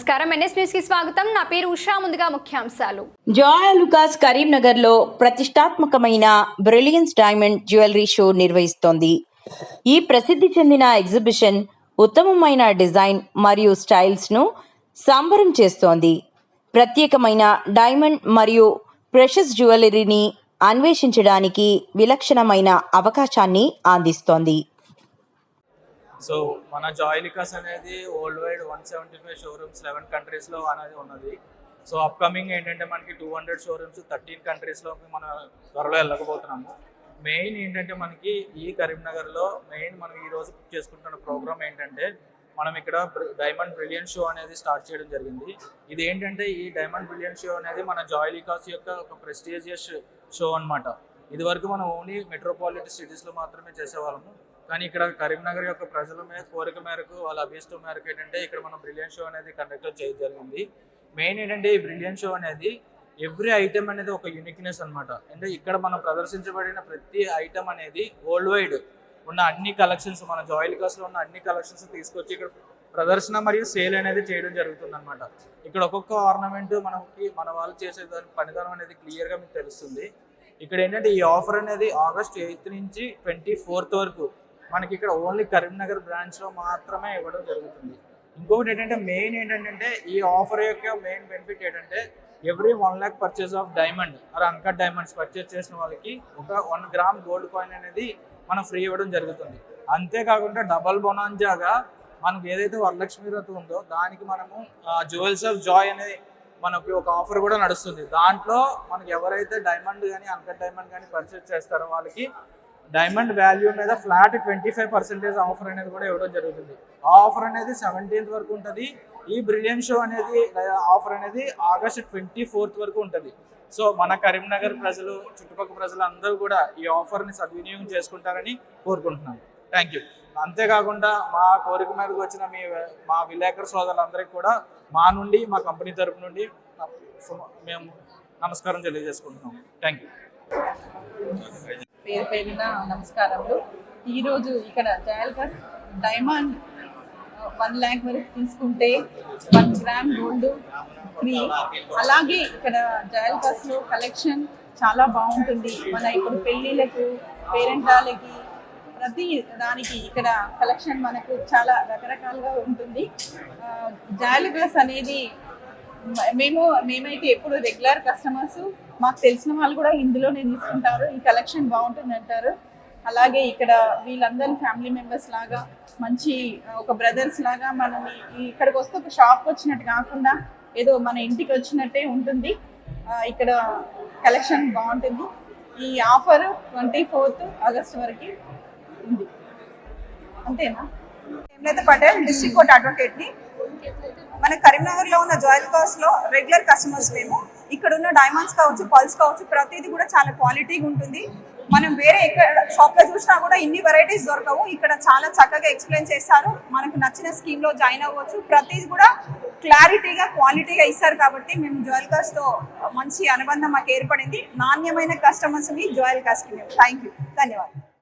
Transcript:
నమస్కారం. ఎన్ఎస్ న్యూస్కి స్వాగతం. నా పేరు ఉషా. ముందుగా ముఖ్యాంశాలు. జోయా లుకాస్ కరీంనగర్లో ప్రతిష్టాత్మకమైన బ్రిలియన్స్ డైమండ్ జ్యువెలరీ షో నిర్వహిస్తోంది. ఈ ప్రసిద్ధి చెందిన ఎగ్జిబిషన్ ఉత్తమమైన డిజైన్ మరియు స్టైల్స్ను సంబరం చేస్తోంది. ప్రత్యేకమైన డైమండ్ మరియు ప్రెషస్ జ్యువెలరీని అన్వేషించడానికి విలక్షణమైన అవకాశాన్ని అందిస్తోంది. సో మన జాయిలికాస్ అనేది world wide one seventy five showrooms eleven కంట్రీస్లో అనేది ఉన్నది. సో అప్కమింగ్ ఏంటంటే మనకి టూ హండ్రెడ్ షోరూమ్స్ థర్టీన్ కంట్రీస్లో మనం త్వరలో వెళ్ళకపోతున్నాము. మెయిన్ ఏంటంటే మనకి ఈ కరీంనగర్లో మెయిన్ మనం ఈ రోజు చేసుకుంటున్న ప్రోగ్రామ్ ఏంటంటే మనం ఇక్కడ డైమండ్ బ్రిలియన్ షో అనేది స్టార్ట్ చేయడం జరిగింది. ఇది ఏంటంటే ఈ డైమండ్ బ్రిలియన్ షో అనేది మన జాయిలికాస్ యొక్క ఒక ప్రెస్టీజియస్ షో అన్నమాట. ఇది వరకు మనం ఓన్లీ మెట్రోపాలిటన్ సిటీస్లో మాత్రమే చేసేవాళ్ళము. కానీ ఇక్కడ కరీంనగర్ యొక్క ప్రజల మీద కోరిక మేరకు వాళ్ళ అభిష్టం మేరకు ఏంటంటే ఇక్కడ మనం బ్రిలియన్ షో అనేది కండక్ట్ చేయడం జరిగింది. మెయిన్ ఏంటంటే ఈ బ్రిలియన్ షో అనేది ఎవ్రీ ఐటెం అనేది ఒక యూనిక్నెస్ అన్నమాట. అంటే ఇక్కడ మనం ప్రదర్శించబడిన ప్రతి ఐటెం అనేది వరల్డ్ వైడ్ ఉన్న అన్ని కలెక్షన్స్ మన జాయిలికాస్లో ఉన్న అన్ని కలెక్షన్స్ తీసుకొచ్చి ఇక్కడ ప్రదర్శన మరియు సేల్ అనేది చేయడం జరుగుతుంది అనమాట ఇక్కడ ఒక్కొక్క ఆర్నమెంట్ మనకి మన వాళ్ళు చేసే దాని పనితనం అనేది క్లియర్గా మీకు తెలుస్తుంది. ఇక్కడ ఏంటంటే ఈ ఆఫర్ అనేది ఆగస్ట్ ఎయిత్ నుంచి ట్వంటీ ఫోర్త్ వరకు మనకి ఇక్కడ ఓన్లీ కరీంనగర్ బ్రాంచ్లో మాత్రమే ఇవ్వడం జరుగుతుంది. ఇంకొకటి ఏంటంటే మెయిన్ ఏంటంటే ఈ ఆఫర్ యొక్క మెయిన్ బెనిఫిట్ ఏంటంటే every one lakh purchase of diamond or uncut diamonds purchase చేసిన వాళ్ళకి ఒక వన్ గ్రామ్ గోల్డ్ కాయిన్ అనేది మనం ఫ్రీ ఇవ్వడం జరుగుతుంది. అంతేకాకుండా డబల్ బొనాంజాగా మనకి ఏదైతే వరలక్ష్మి వ్రతం ఉందో దానికి మనము జ్యువెల్స్ ఆఫ్ జాయ్ అనేది మనకి ఒక ఆఫర్ కూడా నడుస్తుంది. దాంట్లో మనకి ఎవరైతే డైమండ్ కానీ అన్కట్ డైమండ్ కానీ పర్చేస్ చేస్తారో వాళ్ళకి డైమండ్ వాల్యూ మీద flat twenty five percentage offer అనేది కూడా ఇవ్వడం జరుగుతుంది. ఆ ఆఫర్ అనేది సెవెంటీన్త్ వరకు ఉంటుంది. ఈ బ్రిలియన్ షో అనేది ఆఫర్ అనేది ఆగస్ట్ ట్వంటీ ఫోర్త్ వరకు ఉంటుంది. సో మన కరీంనగర్ ప్రజలు చుట్టుపక్కల ప్రజలు అందరూ కూడా ఈ ఆఫర్ని సద్వినియోగం చేసుకుంటారని కోరుకుంటున్నాను థ్యాంక్ యూ అంతేకాకుండా మా కోరిక మేరకు వచ్చిన మీ మా విలేకరు సోదరులందరికీ కూడా మా నుండి మా కంపెనీ తరపు నుండి మేము నమస్కారం తెలియజేసుకుంటున్నాం. థ్యాంక్ యూ పేరు పేరున నమస్కారములు. ఈరోజు ఇక్కడ జయల్కర్ డైమండ్ వన్ ల్యాక్ వరకు తీసుకుంటే వన్ గ్రామ్ గోల్డ్ ఫ్రీ. అలాగే ఇక్కడ జయల్కర్స్లో కలెక్షన్ చాలా బాగుంటుంది. మన ఇప్పుడు పెళ్ళిళ్ళకు పేరెంటాలకి ప్రతి దానికి ఇక్కడ కలెక్షన్ మనకు చాలా రకరకాలుగా ఉంటుంది. జాలిగ్లాస్ అనేది మేము మేమైతే ఎప్పుడు రెగ్యులర్ కస్టమర్స్ మాకు తెలిసిన వాళ్ళు కూడా ఇందులోనే తీసుకుంటారు. ఈ కలెక్షన్ బాగుంటుంది అంటారు. అలాగే ఇక్కడ వీళ్ళందరి ఫ్యామిలీ మెంబర్స్ లాగా మంచి ఒక బ్రదర్స్ లాగా మనం ఇక్కడికి వస్తే ఒక షాప్ వచ్చినట్టు కాకుండా ఏదో మన ఇంటికి వచ్చినట్టే ఉంటుంది. ఇక్కడ కలెక్షన్ బాగుంటుంది. ఈ ఆఫర్ ట్వంటీ ఫోర్త్ ఆగస్ట్ వరకు ఉంది. అంతేనా? హేమలత పటేల్ డిస్ట్రిక్ట్ కోర్ట్ అడ్వకేట్ని. మన కరీంనగర్లో ఉన్న జాయిల్ కాస్ట్లో లో రెగ్యులర్ కస్టమర్స్ మేము. ఇక్కడ ఉన్న డైమండ్స్ కావచ్చు పల్స్ కావచ్చు ప్రతిదీ కూడా చాలా క్వాలిటీగా ఉంటుంది. మనం వేరే ఎక్కడ షాప్లో చూసినా కూడా ఇన్ని వెరైటీస్ దొరకవు. ఇక్కడ చాలా చక్కగా ఎక్స్ప్లెయిన్ చేస్తారు మనకు నచ్చిన స్కీమ్లో జాయిన్ అవ్వచ్చు. ప్రతిది కూడా క్లారిటీగా క్వాలిటీగా ఇస్తారు కాబట్టి మేము జువెల్తో మంచి అనుబంధం మాకు ఏర్పడింది. నాణ్యమైన కస్టమర్స్ మీ జువెల్ కాస్ మేము థ్యాంక్ యూ ధన్యవాదాలు.